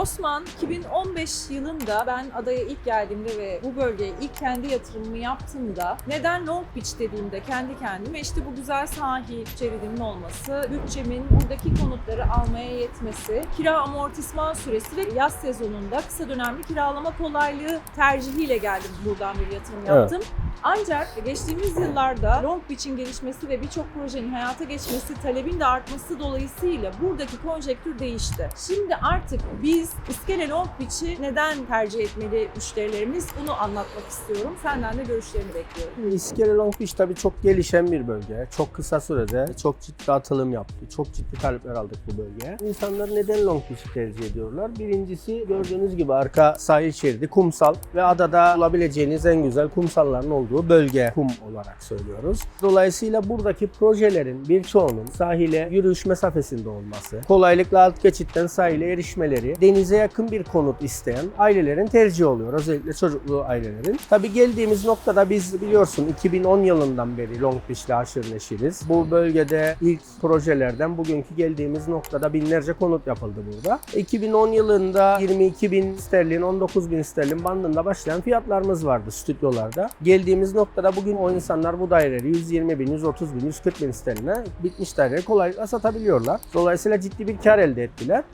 Osman 2015 yılında ben adaya ilk geldiğimde ve bu bölgeye ilk kendi yatırımımı yaptığımda neden Long Beach dediğimde kendi kendime işte bu güzel sahil şeridinin olması, bütçemin buradaki konutları almaya yetmesi, kira amortisman süresi ve yaz sezonunda kısa dönemli kiralama kolaylığı tercihiyle geldim buradan bir yatırım Evet. Ancak geçtiğimiz yıllarda Long Beach'in gelişmesi ve birçok projenin hayata geçmesi, talebin de artması dolayısıyla buradaki konjektür değişti. Şimdi artık biz İskele Long Beach'i neden tercih etmeli müşterilerimiz bunu anlatmak istiyorum. Senden de görüşlerini bekliyorum. İskele Long Beach tabii çok gelişen bir bölge. Çok kısa sürede çok ciddi atılım yaptı. Çok ciddi talepler aldık bu bölgeye. İnsanlar neden Long Beach'i tercih ediyorlar? Birincisi gördüğünüz gibi arka sahil şeridi kumsal ve adada bulabileceğiniz en güzel kumsalların olduğu bölge kum olarak söylüyoruz. Dolayısıyla buradaki projelerin birçoğunun sahile yürüyüş mesafesinde olması, kolaylıkla alt geçitten sahile erişmeleri, denize yakın bir konut isteyen ailelerin tercihi oluyor. Özellikle çocuklu ailelerin. Tabii geldiğimiz noktada biz biliyorsun 2010 yılından beri Long Beach'le haşır neşiriz. Bu bölgede ilk projelerden bugünkü geldiğimiz noktada binlerce konut yapıldı burada. 2010 yılında 22 bin sterlin, 19 bin sterlin bandında başlayan fiyatlarımız vardı stüdyolarda. Geldiğimiz noktada bugün o insanlar bu daireleri 120 bin, 130 bin, 140 bin sterline bitmiş daireleri kolaylıkla satabiliyorlar. Dolayısıyla ciddi bir kar elde ettiler.